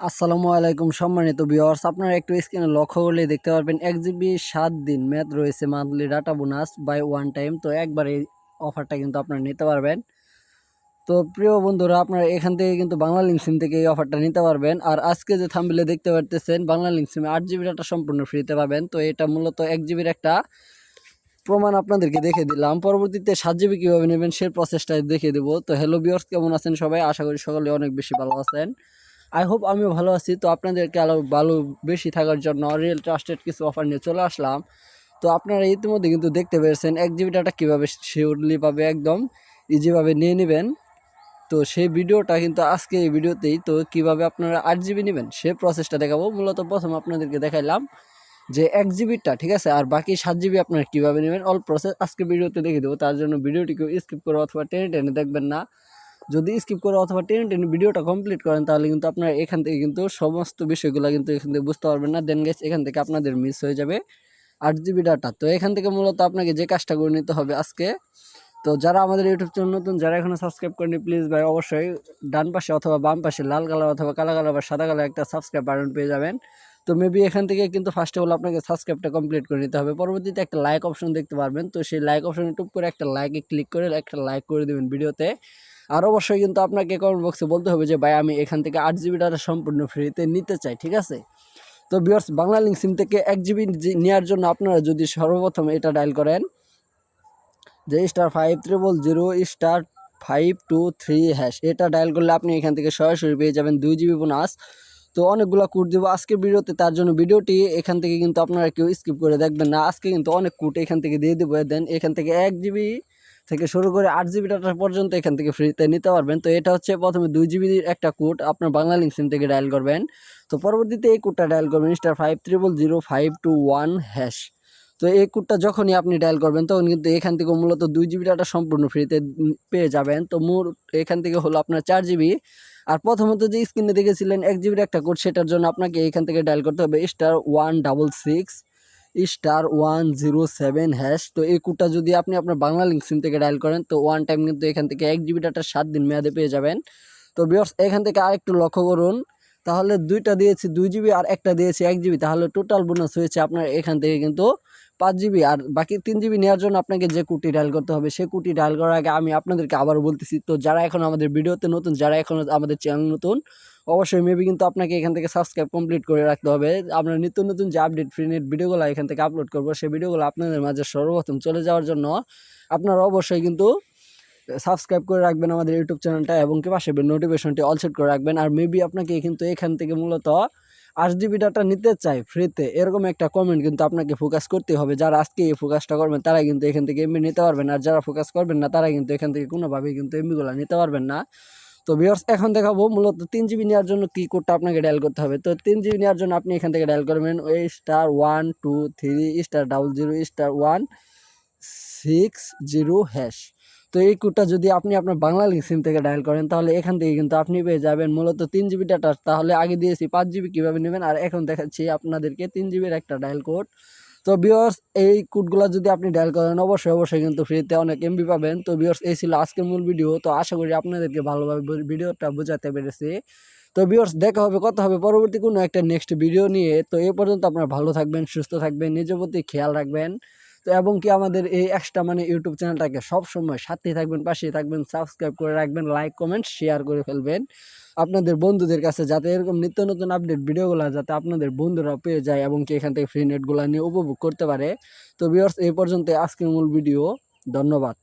আসসালামু আলাইকুম সম্মানিত ভিউয়ার্স আপনারা একটু স্ক্রিনে লক্ষ্য করলে দেখতে পারবেন এক জিবি সাত দিন ম্যাথ রয়েছে monthly data bonus buy one time তো একবার এই অফারটা কিন্তু আপনারা নিতে পারবেন। তো প্রিয় বন্ধুরা, আপনারা এখান থেকে কিন্তু বাংলা লিঙ্ক সিম থেকে এই অফারটা নিতে পারবেন। আর আজকে যে থাম্বিলে দেখতে পারতেছেন, বাংলা লিঙ্ক সিমে আট জিবি ডাটা সম্পূর্ণ ফ্রিতে পাবেন। তো এটা মূলত এক জিবির একটা প্রমাণ আপনাদেরকে দেখে দিলাম। পরবর্তীতে সাত জিবি কীভাবে নেবেন সেই প্রসেসটা দেখে দেবো। তো হ্যালো বিয়ার্স কেমন আছেন সবাই? আশা করি সকলে অনেক বেশি ভালো আছেন। আই হোপ আমিও ভালো আছি। তো আপনাদেরকে আরও ভালো, বেশি থাকার জন্য রিয়েল ট্রাস্টেড কিছু অফার নিয়ে চলে আসলাম। তো আপনারা ইতিমধ্যে কিন্তু দেখতে পেরেছেন এক জিবি ডাটা কীভাবে শিওরলি পাবে একদম ইজিভাবে নিয়ে নেবেন। তো সেই ভিডিওটা কিন্তু আজকে এই ভিডিওতেই, তো কীভাবে আপনারা আট জিবি নেবেন সে প্রসেসটা দেখাবো। মূলত প্রথম আপনাদেরকে দেখাইলাম যে এক জিবিটা ঠিক আছে? আর বাকি সাত জিবি আপনারা কীভাবে নেবেন? অল প্রসেস আজকে ভিডিওতে দেখে দেবো। তার জন্য ভিডিওটিকে স্কিপ করে অথবা টেনে টেনে দেখবেন না। যদি স্কিপ করে অথবা টেনে টেনে ভিডিওটা কমপ্লিট করেন, তাহলে কিন্তু আপনারা এখান থেকে কিন্তু সমস্ত বিষয়গুলো কিন্তু এখান থেকে বুঝতে পারবেন না। দেন গেছে এখান থেকে আপনাদের মিস হয়ে যাবে আট জিবি ডাটা তো এখান থেকে মূলত আপনাকে যে কাজটা করে নিতে হবে আজকে, তো যারা আমাদের ইউটিউব চ্যানেল নতুন, যারা এখনও সাবস্ক্রাইব করেনি প্লিজ ভাই, অবশ্যই ডান পাশে অথবা বাম পাশে লাল কালার অথবা কালো কালার বা সাদা কালার একটা সাবস্ক্রাইব বাটন পেয়ে যাবেন। তো মেবি এখান থেকে কিন্তু ফার্স্ট অফ অল আপনাকে সাবস্ক্রাইবটা কমপ্লিট করে নিতে হবে। পরবর্তীতে একটা লাইক অপশন দেখতে পারবেন। তো সেই লাইক অপশনে টুপ করে একটা লাইকে ক্লিক করে একটা লাইক করে দেবেন ভিডিওতে। আর অবশ্যই কিন্তু আপনাকে কমেন্ট বক্সে বলতে হবে যে, ভাই, আমি এখান থেকে আট জিবি ডাটা সম্পূর্ণ ফ্রিতে নিতে চাই, ঠিক আছে? তো বিয়ার্স বাংলা লিঙ্ক সিম থেকে এক জিবি নেওয়ার জন্য আপনারা যদি সর্বপ্রথম এটা ডায়াল করেন, যে star five triple zero star five two three hash এটা ডায়াল করলে আপনি এখান থেকে সরাসরি পেয়ে যাবেন দুই জিবি বোনাস তো অনেকগুলো কোড দেবো আজকের ভিডিওতে, তার জন্য ভিডিওটি এখান থেকে কিন্তু আপনারা কেউ স্কিপ করে দেখবেন না। আজকে কিন্তু অনেক কোড এখান থেকে দিয়ে দেবো। দেন এখান থেকে এক জিবি থেকে শুরু করে আট জিবি ডাটা পর্যন্ত এখান থেকে ফ্রিতে নিতে পারবেন। তো এটা হচ্ছে প্রথমে দুই জিবির একটা কোড আপনার বাংলা লিঙ্ক সিম থেকে ডায়াল করবেন। তো পরবর্তীতে এই কোডটা ডায়াল করবেন star five triple zero five two one hash তো এই কোডটা যখনই আপনি ডায়াল করবেন, তখন কিন্তু এখান থেকে মূলত দুই জিবি ডাটা সম্পূর্ণ ফ্রিতে পেয়ে যাবেন। তো মোর এখান থেকে হলো আপনার চার জিবি আর প্রথমত যে স্ক্রিনে দেখেছিলেন, এক জিবির একটা কোড সেটার জন্য আপনাকে এখান থেকে ডায়াল করতে হবে star one double six star one zero seven hash তো এই কোডটা যদি আপনি আপনার বাংলা লিঙ্ক সিম থেকে ডায়াল করেন, তো ওয়ান টাইম কিন্তু এখান থেকে এক জিবি ডাটা সাত দিন মেয়াদে পেয়ে যাবেন। তো বিয়র্স এখান থেকে আরেকটু লক্ষ্য করুন, তাহলে দুইটা দিয়েছি দুই জিবি আর একটা দিয়েছি এক জিবি তাহলে টোটাল বোনাস হয়েছে আপনার এখান থেকে কিন্তু পাঁচ জিবি আর বাকি তিন জিবি নেওয়ার জন্য আপনাকে যে কুটি ডায়াল করতে হবে, সে কুটি ডায়াল করার আগে আমি আপনাদেরকে আবারও বলতেছি, তো যারা এখন আমাদের ভিডিওতে নতুন, যারা এখন আমাদের চ্যানেল নতুন, অবশ্যই মেবি কিন্তু আপনাকে এখান থেকে সাবস্ক্রাইব কমপ্লিট করে রাখতে হবে। আমরা নিত্য নতুন যে আপডেট ফ্রি নেট ভিডিওগুলো এখান থেকে আপলোড করব, সেই ভিডিওগুলো আপনাদের মাঝে সর্বপ্রথম চলে যাওয়ার জন্য আপনারা অবশ্যই কিন্তু সাবস্ক্রাইব করে রাখবেন আমাদের ইউটিউব চ্যানেলটা এবং কি পাশে নোটিফিকেশনটি অল সেট করে রাখবেন। আর মেবি আপনাকে কিন্তু এখান থেকে মূলত আট জিবি ডাটা নিতে চাই ফ্রিতে এরকম একটা কমেন্ট কিন্তু আপনাকে ফোকাস করতে হবে। যারা আজকে এই ফোকাসটা করবেন তারা কিন্তু এখান থেকে এমবি নিতে পারবেন। আর যারা ফোকাস করবেন না তারা কিন্তু এখান থেকে কোনোভাবেই কিন্তু এমবিগুলো নিতে পারবেন না। তো ভিওর্স এখন দেখাবো মূলত তিন জিবি নেওয়ার জন্য কী কোডটা আপনাকে ডায়াল করতে হবে। তো তিন জিবি নেওয়ার জন্য আপনি এখান থেকে ডায়াল করবেন, ওই star one two three star double zero star one six zero hash তো এই কোডটা যদি আপনি আপনার বাংলা লিঙ্ক সিম থেকে ডায়াল করেন, তাহলে এখান থেকে কিন্তু আপনি পেয়ে যাবেন মূলত তিন জিবি ডাটা তাহলে আগে দিয়েছি পাঁচ জিবি কীভাবে নেবেন, আর এখন দেখাচ্ছি আপনাদেরকে তিন জিবির একটা ডায়াল কোড তো বিয়র্স এই কোডগুলো যদি আপনি ডায়াল করেন, অবশ্যই অবশ্যই কিন্তু ফ্রিতে অনেক এমবি পাবেন। তো বিয়র্স এই ছিল আজকের মূল ভিডিও তো আশা করি আপনাদেরকে ভালোভাবে ভিডিওটা বোঝাতে পেরেছি। তো বিয়র্স দেখা হবে, কথা হবে পরবর্তী কোনো একটা নেক্সট ভিডিও নিয়ে। তো এ পর্যন্ত আপনারা ভালো থাকবেন, সুস্থ থাকবেন, নিজের প্রতি খেয়াল রাখবেন। তো এবং কি আমাদের এই এক্সট্রা মানে ইউটিউব চ্যানেলটাকে সবসময় সাথে থাকবেন পাশে থাকবেন সাবস্ক্রাইব করে রাখবেন লাইক কমেন্ট শেয়ার করে ফেলবেন। আপনাদের বন্ধুদের কাছে যাতে এরকম নিত্য নতুন আপডেট ভিডিওগুলো যাতে আপনাদের বন্ধুরা পেয়ে যায় এবং কি এখান থেকে ফ্রি নেটগুলো নিয়ে উপভোগ করতে পারে। তো ভিওর্স এই পর্যন্ত আজকের মূল ভিডিও ধন্যবাদ।